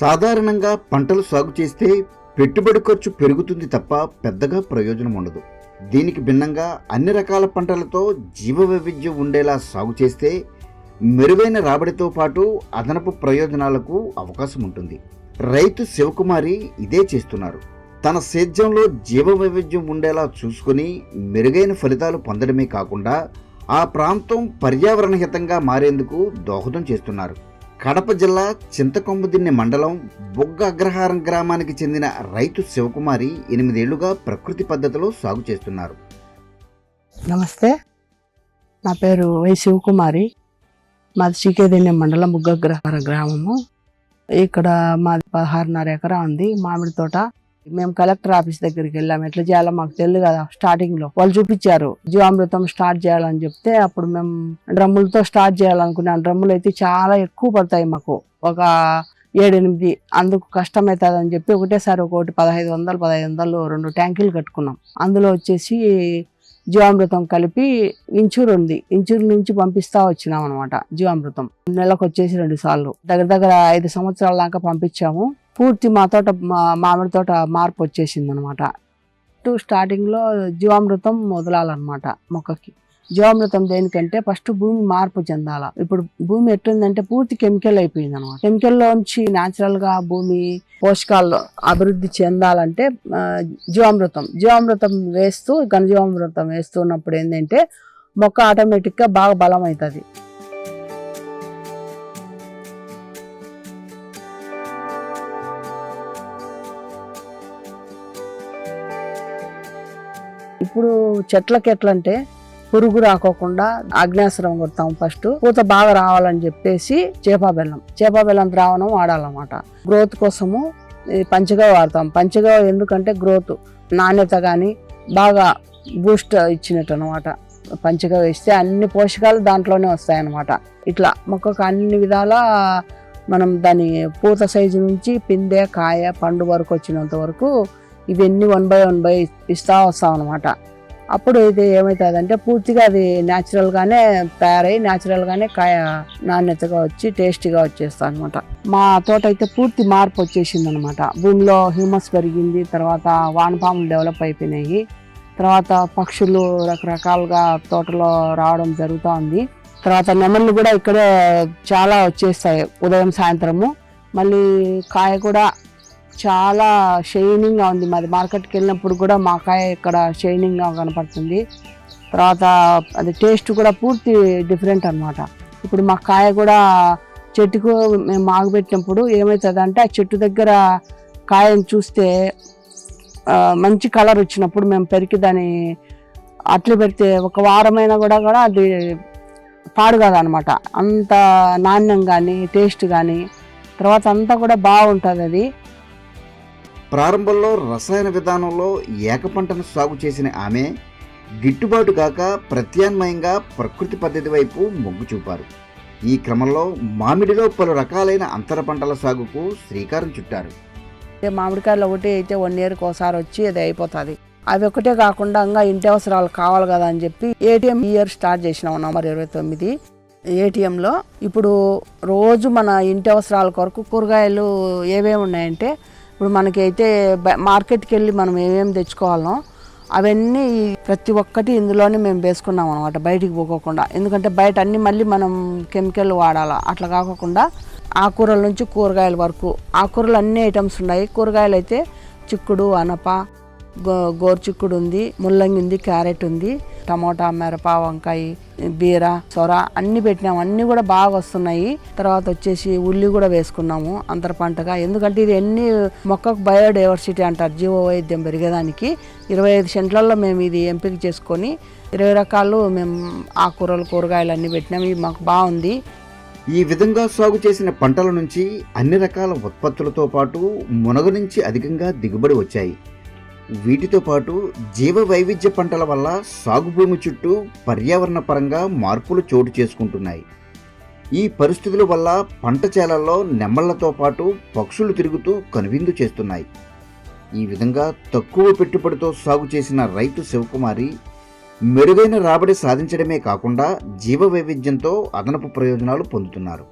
సాధారణంగా పంటలు సాగు చేస్తే పెట్టుబడి ఖర్చు పెరుగుతుంది తప్ప పెద్దగా ప్రయోజనం ఉండదు. దీనికి భిన్నంగా అన్ని రకాల పంటలతో జీవ వైవిధ్యం ఉండేలా సాగు చేస్తే మెరుగైన రాబడితో పాటు అదనపు ప్రయోజనాలకు అవకాశం ఉంటుంది. రైతు శివకుమారి ఇదే చేస్తున్నారు. తన సేద్యంలో జీవ వైవిధ్యం ఉండేలా చూసుకొని మెరుగైన ఫలితాలు పొందడమే కాకుండా ఆ ప్రాంతం పర్యావరణ హితంగా మారేందుకు దోహదం చేస్తున్నారు. కడప జిల్లా చింతకొంబుదిన్నె మండలం బొగ్గ అగ్రహారం గ్రామానికి చెందిన రైతు శివకుమారి ఎనిమిదేళ్ళుగా ప్రకృతి పద్ధతిలో సాగు చేస్తున్నారు. నమస్తే. నా పేరు వై శివకుమారి. మాది చీకేదిన్నె మండలం బుగ్గగ్రహార గ్రామము. ఇక్కడ మాది పదహారున్నర ఎకరా ఉంది. మామిడి తోట మేము కలెక్టర్ ఆఫీస్ దగ్గరికి వెళ్ళాము. ఎట్లా చేయాలో మాకు తెలియదు కదా స్టార్టింగ్లో. వాళ్ళు చూపించారు జీవామృతం స్టార్ట్ చేయాలని చెప్తే అప్పుడు మేము డ్రమ్ములతో స్టార్ట్ చేయాలనుకున్నాం. డ్రమ్ములు అయితే చాలా ఎక్కువ పడతాయి మాకు. ఒక ఏడెనిమిది అందుకు కష్టం అవుతుంది అని చెప్పి ఒకటేసారి ఒకటి పదహైదు వందలు పదహైదు వందలు రెండు ట్యాంకీలు కట్టుకున్నాం. అందులో వచ్చేసి జీవామృతం కలిపి ఇంచూరు ఉంది. ఇంచూరు నుంచి పంపిస్తా వచ్చినాం అనమాట జీవామృతం. నెలకు వచ్చేసి రెండు సార్లు. దగ్గర దగ్గర ఐదు సంవత్సరాల దాకా పంపించాము. పూర్తి మా తోట మామిడి తోట మార్పు వచ్చేసింది అనమాట టు స్టార్టింగ్లో జీవామృతం వదలాలన్నమాట మొక్కకి. జీవామృతం దేనికంటే ఫస్ట్ భూమి మార్పు చెందాల. ఇప్పుడు భూమి ఎట్లుందంటే పూర్తి కెమికల్ అయిపోయింది అనమాట కెమికల్లోంచి న్యాచురల్గా భూమి పోషకాలు అభివృద్ధి చెందాలంటే జీవామృతం. జీవామృతం వేస్తూ ఘనజీవామృతం వేస్తున్నప్పుడు ఏంటంటే మొక్క ఆటోమేటిక్గా బాగా బలం అవుతుంది ఇప్పుడు చెట్లకి ఎట్లా అంటే పురుగు రాకోకుండా అగ్నేశ్వరం కొడతాం ఫస్ట్. పూత బాగా రావాలని చెప్పేసి చేపా బెల్లం. చేపా బెల్లం ద్రావణం వాడాలన్నమాట. గ్రోత్ కోసము పంచగా వాడతాం. పంచగా ఎందుకంటే గ్రోత్ నాణ్యత కానీ బాగా బూస్ట్ ఇచ్చినట్టు అనమాట పంచగా వేస్తే అన్ని పోషకాలు దాంట్లోనే వస్తాయన్నమాట. ఇట్లా మొక్కకు అన్ని విధాల మనం దాని పూత సైజు నుంచి పిందె కాయ పండు వరకు వచ్చినంత వరకు ఇవన్నీ వన్ బై వన్ బై ఇస్తా వస్తాం అనమాట అప్పుడు ఇది ఏమవుతుందంటే పూర్తిగా అది న్యాచురల్గానే తయారై న్యాచురల్గానే కాయ నాణ్యతగా వచ్చి టేస్టీగా వచ్చేస్తాం అనమాట మా తోట అయితే పూర్తి మార్పు వచ్చేసింది అనమాట భూమిలో హ్యూమస్ పెరిగింది తర్వాత వానపాములు డెవలప్ అయిపోయినాయి తర్వాత పక్షులు రకరకాలుగా తోటలో రావడం జరుగుతూ ఉంది తర్వాత నెమళ్ళు కూడా ఇక్కడే చాలా వచ్చేస్తాయి ఉదయం సాయంత్రము. మళ్ళీ కాయ కూడా చాలా షైనింగ్గా ఉంది. మాది మార్కెట్కి వెళ్ళినప్పుడు కూడా మా కాయ ఇక్కడ షైనింగ్గా కనపడుతుంది. తర్వాత అది టేస్ట్ కూడా పూర్తి డిఫరెంట్ అన్నమాట. ఇప్పుడు మా కాయ కూడా చెట్టుకు మేము మాగబెట్టినప్పుడు ఏమవుతుంది అంటే ఆ చెట్టు దగ్గర కాయను చూస్తే మంచి కలర్ వచ్చినప్పుడు మేము పెరికి దాన్ని అట్లు పెడితే ఒక వారమైనా కూడా కూడా అది పాడు కాదనమాట అంత నాణ్యం కానీ టేస్ట్ కానీ తర్వాత అంతా కూడా బాగుంటుంది అది. ప్రారంభంలో రసాయన విధానంలో ఏక పంటను సాగు చేసిన ఆమె గిట్టుబాటు కాక ప్రత్యామ్నాయంగా ప్రకృతి పద్ధతి వైపు మొగ్గు చూపారు. ఈ క్రమంలో మామిడిలో పలు రకాలైన అంతర పంటల సాగుకు శ్రీకారం చుట్టారు. మామిడికాయలు ఒకటి అయితే వన్ ఇయర్కి ఒకసారి వచ్చి అది అయిపోతుంది. అవి ఒకటే కాకుండా ఇంకా ఇంటి అవసరాలు కావాలి కదా అని చెప్పి ఏటీఎం ఇయర్ స్టార్ట్ చేసినాం నంబర్ ఇరవై తొమ్మిది. ఏటీఎంలో ఇప్పుడు రోజు మన ఇంటి అవసరాల కొరకు కూరగాయలు ఏమేమి ఉన్నాయంటే ఇప్పుడు మనకైతే మార్కెట్కి వెళ్ళి మనం ఏమేమి తెచ్చుకోవాలో అవన్నీ ప్రతి ఒక్కటి ఇందులోనే మేము వేసుకున్నాం అనమాట బయటికి పోకోకుండా. ఎందుకంటే బయట అన్నీ మళ్ళీ మనం కెమికల్ వాడాలి. అట్లా కాకుండా ఆకుకూరల నుంచి కూరగాయల వరకు ఆకుకూరలు అన్ని ఐటమ్స్ ఉన్నాయి. కూరగాయలు అయితే చిక్కుడు అనప గో గోరుచిక్కుడు ఉంది ముల్లంగి ఉంది క్యారెట్ ఉంది. టమోటా మిరప వంకాయ బీర సొర అన్ని పెట్టినాము. అన్ని కూడా బాగా వస్తున్నాయి. తర్వాత వచ్చేసి ఉల్లి కూడా వేసుకున్నాము అంతర పంటగా. ఎందుకంటే ఇది ఎన్ని మొక్కకు బయోడైవర్సిటీ అంటారు. జీవ వైద్యం పెరిగేదానికి ఇరవై ఐదు సెంట్లలో మేము ఇది ఎంపిక చేసుకొని ఇరవై రకాలు మేము ఆకుకూరలు కూరగాయలు అన్ని పెట్టినాము. ఇది మాకు బాగుంది. ఈ విధంగా సాగు చేసిన పంటల నుంచి అన్ని రకాల ఉత్పత్తులతో పాటు మునగ నుంచి అధికంగా దిగుబడి వచ్చాయి. వీటితో పాటు జీవ వైవిధ్య పంటల వల్ల సాగు భూమి చుట్టూ పర్యావరణ పరంగా మార్పులు చోటు చేసుకుంటున్నాయి. ఈ పరిస్థితుల వల్ల పంట చేలల్లో నెమ్మళ్ళతో పాటు పక్షులు తిరుగుతూ కనువిందు చేస్తున్నాయి. ఈ విధంగా తక్కువ పెట్టుబడితో సాగు చేసిన రైతు శివకుమారి మెరుగైన రాబడి సాధించడమే కాకుండా జీవ వైవిధ్యంతో అదనపు ప్రయోజనాలు పొందుతున్నారు.